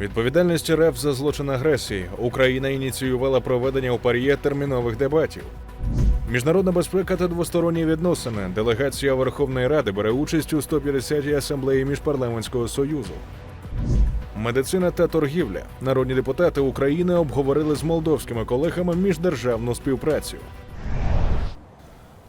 Відповідальність РФ за злочин агресії. Україна ініціювала проведення у Пар'є термінових дебатів. Міжнародна безпека та двосторонні відносини. Делегація Верховної Ради бере участь у 150-й асамблеї міжпарламентського союзу. Медицина та торгівля. Народні депутати України обговорили з молдовськими колегами міждержавну співпрацю.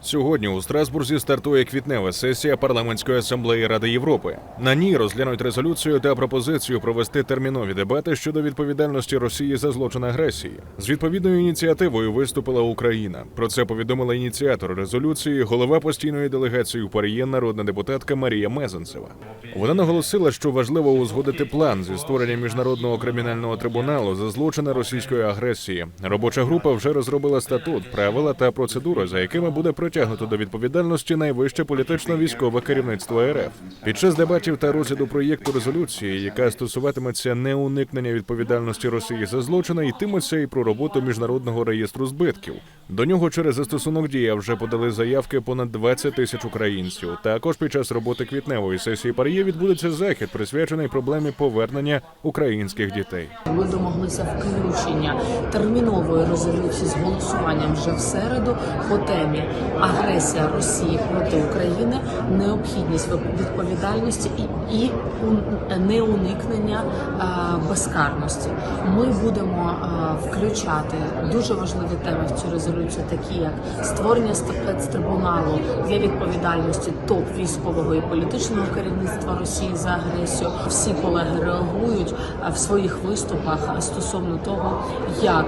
Сьогодні у Страсбурзі стартує квітнева сесія парламентської асамблеї Ради Європи. На ній розглянуть резолюцію та пропозицію провести термінові дебати щодо відповідальності Росії за злочин агресії. З відповідною ініціативою виступила Україна. Про це повідомила ініціатор резолюції, голова постійної делегації у Паріє, народна депутатка Марія Мезенцева. Вона наголосила, що важливо узгодити план зі створення міжнародного кримінального трибуналу за злочини російської агресії. Робоча група вже розробила статут, правила та процедури, за якими буде притягнуто до відповідальності найвище політично-військове керівництво РФ. Під час дебатів та розгляду проєкту резолюції, яка стосуватиметься неуникнення відповідальності Росії за злочини, йтиметься і про роботу міжнародного реєстру збитків. До нього через застосунок дія вже подали заявки понад 20 тисяч українців. Також під час роботи квітневої сесії Пар'є відбудеться захід, присвячений проблемі повернення українських дітей. Ми домоглися включення термінової резолюції з голосуванням вже в середу по темі агресія Росії проти України, необхідність відповідальності і, і ун- неуникнення е, безкарності. Ми будемо е, включати дуже важливі теми в цю резолюцію, такі як створення спецтрибуналу для відповідальності топ військового і політичного керівництва Росії за агресію. Всі колеги реагують е, в своїх виступах стосовно того, як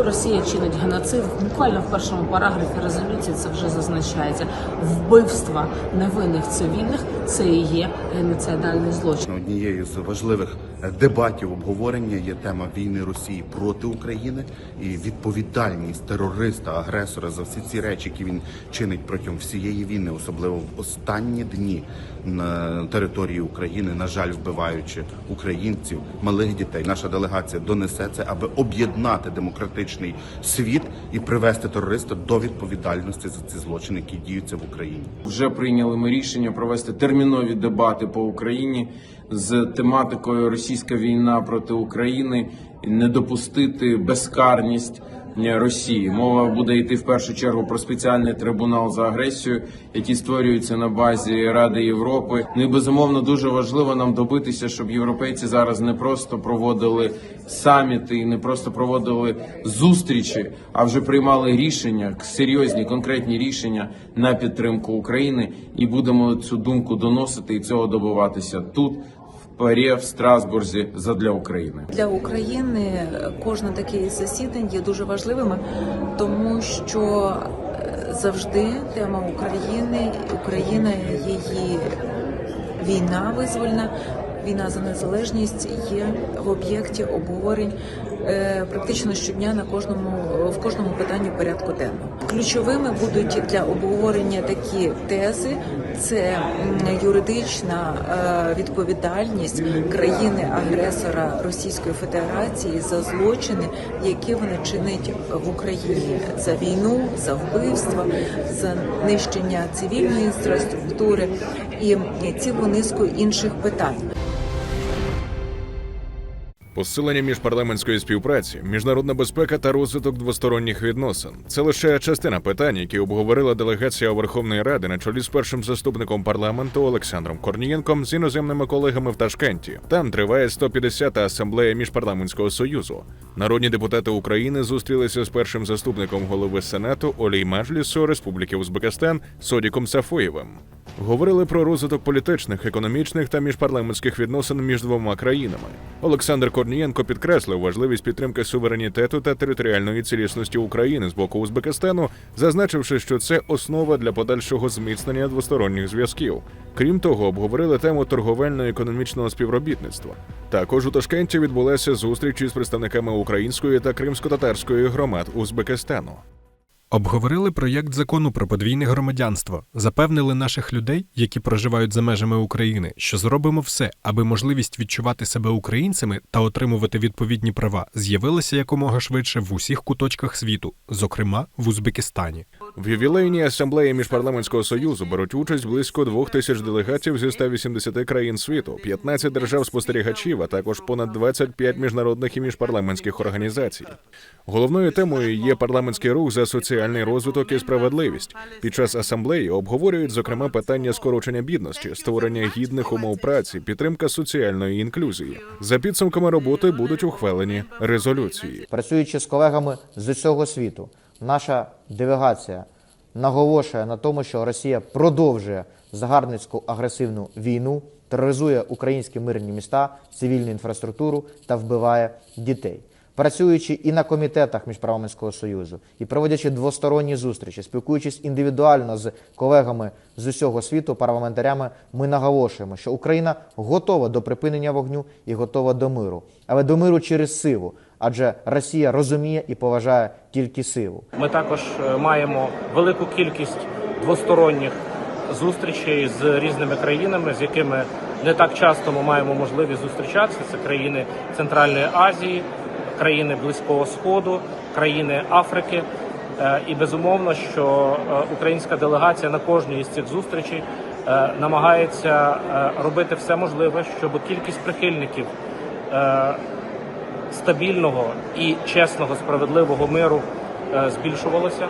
е, Росія чинить геноцид. Буквально в першому параграфі резолюції це вже зазначається. Вбивства невинних цивільних це і є геноцидальний злочин. Однією з важливих дебатів обговорення є тема війни Росії проти України і відповідальність терориста, агресора за всі ці речі, які він чинить протягом всієї війни, особливо в останні дні на території України, на жаль, вбиваючи українців, малих дітей. Наша делегація донесе це, аби об'єднати демократичний світ і привести терориста до відповідальності за ці злочини, які діються в Україні. Вже прийняли ми рішення провести термінові дебати по Україні з тематикою Російська війна проти України, не допустити безкарність Росії. Мова буде йти в першу чергу про спеціальний трибунал за агресію, який створюється на базі Ради Європи. Ну і безумовно дуже важливо нам добитися, щоб європейці зараз не просто проводили саміти і не просто проводили зустрічі, а вже приймали рішення, серйозні конкретні рішення на підтримку України, і будемо цю думку доносити і цього добиватися тут. В Парі, в Страсбурзі задля України. Для України кожне таке засідання є дуже важливим, тому що е, завжди тема України, Україна, її війна визвольна, війна за незалежність є в об'єкті обговорень е, практично щодня на кожному в кожному питанні порядку денного. Ключовими будуть для обговорення такі тези: це юридична е, відповідальність країни-агресора Російської Федерації за злочини, які вона чинить в Україні за війну, за вбивства, за нищення цивільної інфраструктури і цілу низку інших питань. Посилення міжпарламентської співпраці, міжнародна безпека та розвиток двосторонніх відносин це лише частина питань, які обговорила делегація Верховної Ради на чолі з першим заступником парламенту Олександром Корнієнком з іноземними колегами в Ташкенті. Там триває 150-та асамблея міжпарламентського союзу. Народні депутати України зустрілися з першим заступником голови Сенату Олій Маджлісу Республіки Узбекистан Содіком Сафоєвим. Говорили про розвиток політичних, економічних та міжпарламентських відносин між двома країнами. Олександр Корнієнко підкреслив важливість підтримки суверенітету та територіальної цілісності України з боку Узбекистану, зазначивши, що це основа для подальшого зміцнення двосторонніх зв'язків. Крім того, обговорили тему торговельно-економічного співробітництва. Також у Ташкенті відбулася зустріч із представниками української та кримсько-татарської громад Узбекистану. Обговорили проєкт закону про подвійне громадянство, запевнили наших людей, які проживають за межами України, що зробимо все, аби можливість відчувати себе українцями та отримувати відповідні права з'явилася якомога швидше в усіх куточках світу, зокрема в Узбекистані. В ювілейній асамблеї міжпарламентського союзу беруть участь близько двох тисяч делегатів зі 180 країн світу, 15 держав спостерігачів, а також понад 25 міжнародних і міжпарламентських організацій. Головною темою є парламентський рух за соціальний розвиток і справедливість. Під час асамблеї обговорюють зокрема питання скорочення бідності, створення гідних умов праці, підтримка соціальної інклюзії. За підсумками роботи будуть ухвалені резолюції. Працюючи з колегами з усього світу, наша делегація наголошує на тому, що Росія продовжує загарбницьку агресивну війну, тероризує українські мирні міста, цивільну інфраструктуру та вбиває дітей. Працюючи і на комітетах міжпарламентського союзу, і проводячи двосторонні зустрічі, спілкуючись індивідуально з колегами з усього світу, парламентарями, ми наголошуємо, що Україна готова до припинення вогню і готова до миру, але до миру через силу, адже Росія розуміє і поважає тільки силу. Ми також е, маємо велику кількість двосторонніх зустрічей з різними країнами, з якими не так часто ми маємо можливість зустрічатися. Це країни Центральної Азії, країни Близького Сходу, країни Африки. Е, І безумовно, що е, українська делегація на кожній із цих зустрічей намагається робити все можливе, щоб кількість прихильників стабільного і чесного, справедливого миру е, збільшувалося,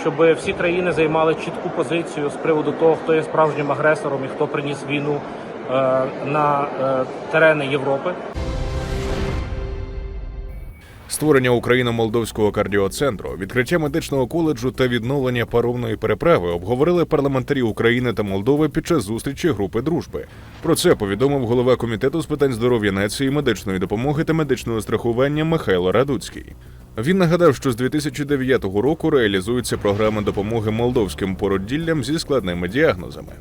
щоб всі країни займали чітку позицію з приводу того, хто є справжнім агресором і хто приніс війну е, на е, терени Європи. Створення україно-молдовського кардіоцентру, відкриття медичного коледжу та відновлення паромної переправи обговорили парламентарі України та Молдови під час зустрічі групи дружби. Про це повідомив голова комітету з питань здоров'я нації, медичної допомоги та медичного страхування Михайло Радуцький. Він нагадав, що з 2009 року реалізується програма допомоги молдовським породіллям зі складними діагнозами.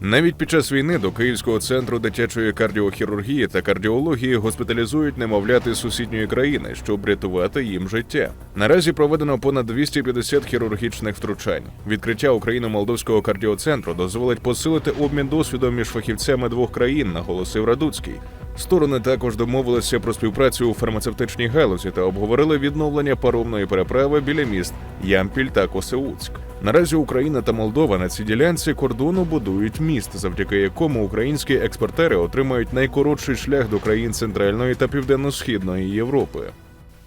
Навіть під час війни до Київського центру дитячої кардіохірургії та кардіології госпіталізують немовляти сусідньої країни, щоб рятувати їм життя. Наразі проведено понад 250 хірургічних втручань. Відкриття україно-молдовського кардіоцентру дозволить посилити обмін досвідом між фахівцями двох країн, наголосив Радуцький. Сторони також домовилися про співпрацю у фармацевтичній галузі та обговорили відновлення паромної переправи біля міст Ямпіль та Косеуцьк. Наразі Україна та Молдова на цій ділянці кордону будують міст, завдяки якому українські експортери отримають найкоротший шлях до країн Центральної та Південно-Східної Європи.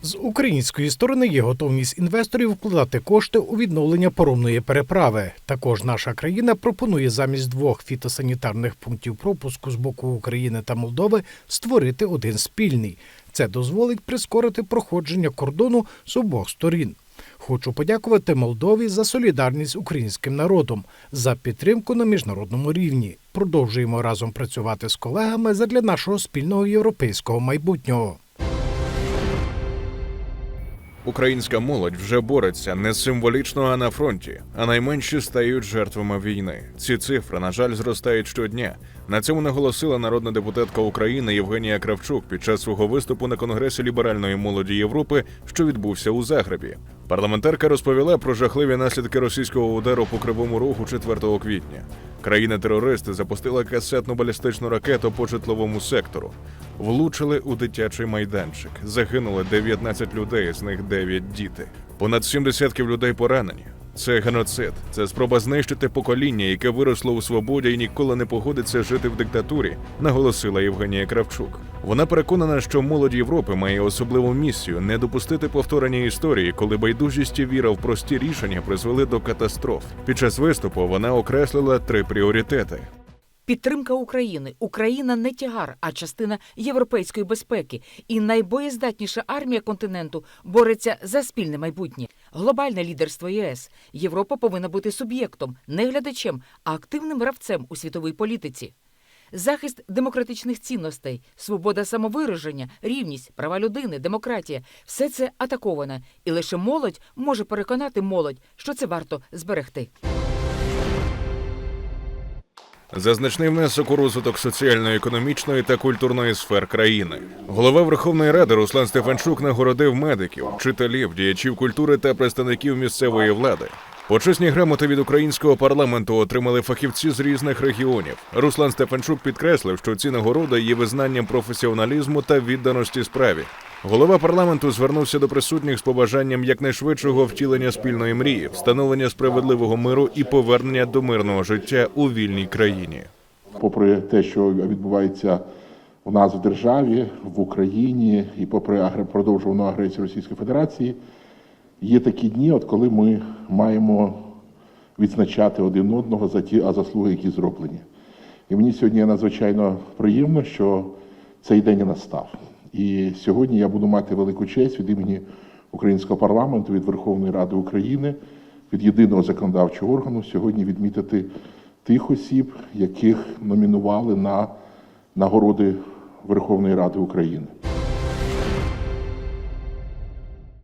З української сторони є готовність інвесторів вкладати кошти у відновлення паромної переправи. Також наша країна пропонує замість двох фітосанітарних пунктів пропуску з боку України та Молдови створити один спільний. Це дозволить прискорити проходження кордону з обох сторін. Хочу подякувати Молдові за солідарність з українським народом, за підтримку на міжнародному рівні. Продовжуємо разом працювати з колегами задля нашого спільного європейського майбутнього. Українська молодь вже бореться не символічно, а на фронті, а найменші стають жертвами війни. Ці цифри, на жаль, зростають щодня. На цьому наголосила народна депутатка України Євгенія Кравчук під час свого виступу на конгресі ліберальної молоді Європи, що відбувся у Загребі. Парламентарка розповіла про жахливі наслідки російського удару по кривому рогу 4 квітня. Країна-терористи запустила касетну балістичну ракету по житловому сектору. Влучили у дитячий майданчик. Загинули 19 людей, з них 9 діти. Понад 7 десятків людей поранені. Це геноцид. Це спроба знищити покоління, яке виросло у свободі і ніколи не погодиться жити в диктатурі, наголосила Євгенія Кравчук. Вона переконана, що молодь Європи має особливу місію не допустити повторення історії, коли байдужість і віра в прості рішення призвели до катастроф. Під час виступу вона окреслила три пріоритети. Підтримка України. Україна не тягар, а частина європейської безпеки. І найбоєздатніша армія континенту бореться за спільне майбутнє. Глобальне лідерство ЄС. Європа повинна бути суб'єктом, не глядачем, а активним гравцем у світовій політиці. Захист демократичних цінностей, свобода самовираження, рівність, права людини, демократія все це атаковане, і лише молодь може переконати молодь, що це варто зберегти. За значний внесок у розвиток соціально-економічної та культурної сфер країни. Голова Верховної Ради Руслан Стефанчук нагородив медиків, вчителів, діячів культури та представників місцевої влади. Почесні грамоти від українського парламенту отримали фахівці з різних регіонів. Руслан Стефанчук підкреслив, що ці нагороди є визнанням професіоналізму та відданості справі. Голова парламенту звернувся до присутніх з побажанням якнайшвидшого втілення спільної мрії, встановлення справедливого миру і повернення до мирного життя у вільній країні. попри те, що відбувається у нас в державі, в Україні, і попри продовжувану агресію Російської Федерації, є такі дні, от коли ми маємо відзначати один одного за ті а заслуги, які зроблені. І мені сьогодні надзвичайно приємно, що цей день і настав. І сьогодні я буду мати велику честь від імені українського парламенту, від Верховної Ради України, від єдиного законодавчого органу сьогодні відмітити тих осіб, яких номінували на нагороди Верховної Ради України.